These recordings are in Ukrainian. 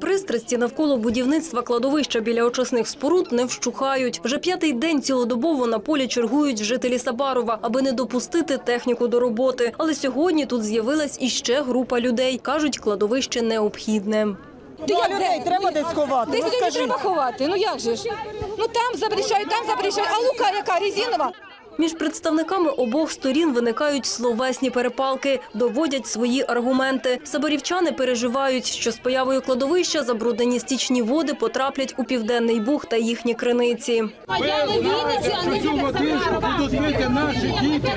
Пристрасті навколо будівництва кладовища біля очисних споруд не вщухають. Вже п'ятий день цілодобово на полі чергують жителі Сабарова, аби не допустити техніку до роботи. Але сьогодні тут з'явилась іще група людей. кажуть, кладовище необхідне. Ти як людей треба десь ховати. Десь людей не треба ховати. Ну як же ж? Ну там запрещають, там запрещають. А лука яка резинова? Між представниками обох сторін виникають словесні перепалки, доводять свої аргументи. Сабарівчани переживають, що з появою кладовища забруднені стічні води потраплять у південний буг та їхні криниці. Цю водичку будуть пити наші діти.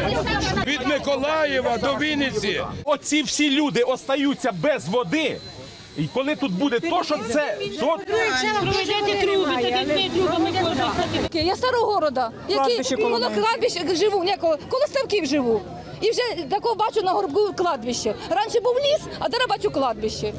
Від Миколаєва до Вінниці. Оці всі люди остаються без води. І коли тут буде то, що це, то Я старого города, який коло кладбища живу, коло, коло ставків живу. І вже такого бачу на горбку кладбище. Раніше був ліс, а зараз бачу кладбище.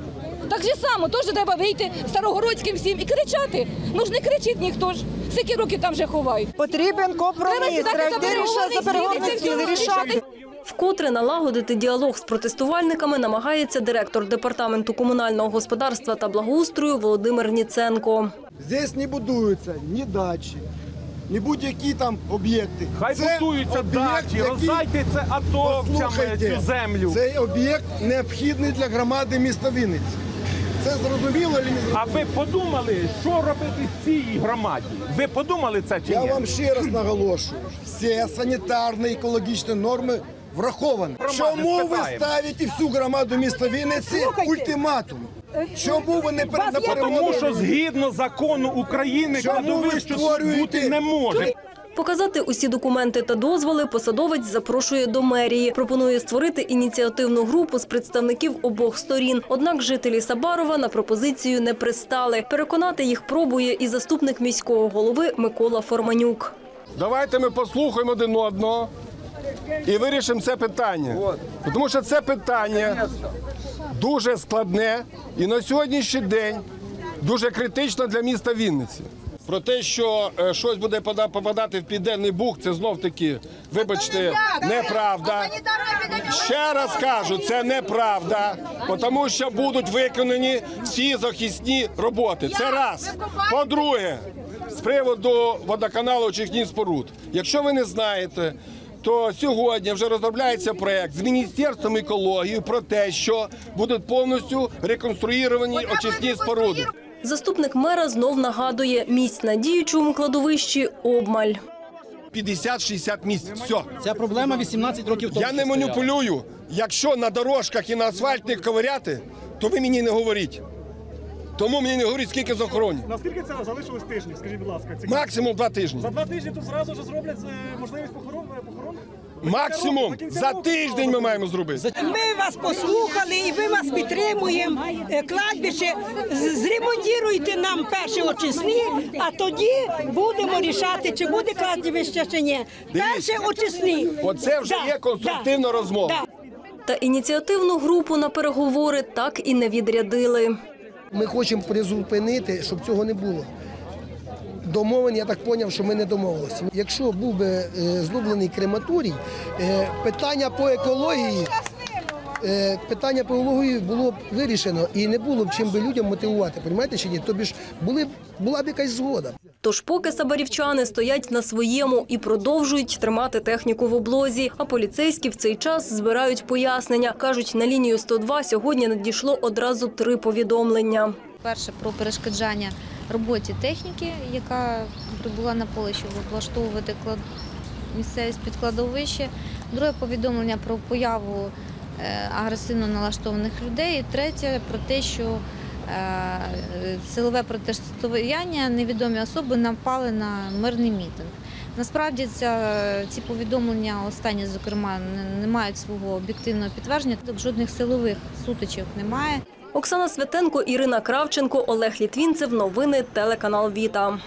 Так же само, теж треба вийти старогородським всім і кричати. Ну ж не кричить ніхто ж. Скільки років там вже ховають. Потрібен компроміс. Треба сідати за рішати за переговорний переговорний стіл і рішати. Вкотре налагодити діалог з протестувальниками намагається директор департаменту комунального господарства та благоустрою Володимир Ніценко. Здесь не будуються ні дачі, ні будь-які там об'єкти. хай Це будуються об'єкт, дачі, який- роздайте це атовцям Послухайте, цю землю. Цей об'єкт необхідний для громади міста Вінниці. Це зрозуміло чи не А ви подумали, що робити цій громаді? Ви подумали це чи Я ні? вам ще раз наголошую, всі санітарні екологічні норми враховані. Громади Чому ви ставите всю громаду міста Вінниці ультиматум? Чому ви не перед на Вас є Тому що згідно закону України Чому кладовище бути не може. Показати усі документи та дозволи посадовець запрошує до мерії. Пропонує створити ініціативну групу з представників обох сторін. Однак жителі Сабарова на пропозицію не пристали. Переконати їх пробує і заступник міського голови Микола Форманюк. Давайте ми послухаємо один одного і вирішимо це питання. Тому що це питання дуже складне і на сьогоднішній день дуже критично для міста Вінниці. Про те, що е, щось буде попадати в південний буг, це знов таки, вибачте, неправда. Ще раз кажу, це неправда, тому що будуть виконані всі захисні роботи. Це раз. По-друге, з приводу водоканалу очисних споруд. Якщо ви не знаєте, то сьогодні вже розробляється проект з міністерством екології про те, що будуть повністю реконструйовані очисні споруди. Заступник мера знов нагадує, місць на діючому кладовищі обмаль. 50-60 місць. Все. Ця проблема 18 років тому. Я не маніпулюю. Якщо на дорожках і на асфальтних ковиряти, то ви мені не говоріть. Тому мені не говоріть, скільки захоронів. Наскільки це залишилось тижнів, скажіть, будь ласка? Це Максимум два тижні. За два тижні тут зразу ж зроблять е, можливість похорон? похорон? Максимум за тиждень ми маємо зробити. Ми вас послухали і ми вас підтримуємо. Е, Кладбище з- зремонтуйте нам перші очисні, а тоді будемо рішати, чи буде кладбище чи ні. Перші очисні. Оце вже Да, є конструктивна да, розмова. да. Та ініціативну групу на переговори так і не відрядили. Ми хочемо призупинити, щоб цього не було. Домовлені, я так зрозумів, що ми не домовилися. Якщо був би е, зроблений крематорій, е, питання по екології. Е, Питання по було б вирішено і не було б чим би людям мотивувати, розумієте чи ні? Тобі ж були, б- була б якась згода. Тож поки сабарівчани стоять на своєму і продовжують тримати техніку в облозі, а поліцейські в цей час збирають пояснення. Кажуть, на лінію 102 сьогодні надійшло одразу три повідомлення. Перше про перешкоджання роботі техніки, яка прибула на поле, щоб облаштовувати клад... місцевість під кладовище. Друге повідомлення про появу агресивно налаштованих людей. І третє про те, що е, силове протистояння невідомі особи напали на мирний мітинг. Насправді ця, ці повідомлення, останні, зокрема, не мають свого об'єктивного підтвердження. Тут жодних силових сутичок немає. Оксана Святенко, Ірина Кравченко, Олег Літвінцев. Новини телеканал Віта.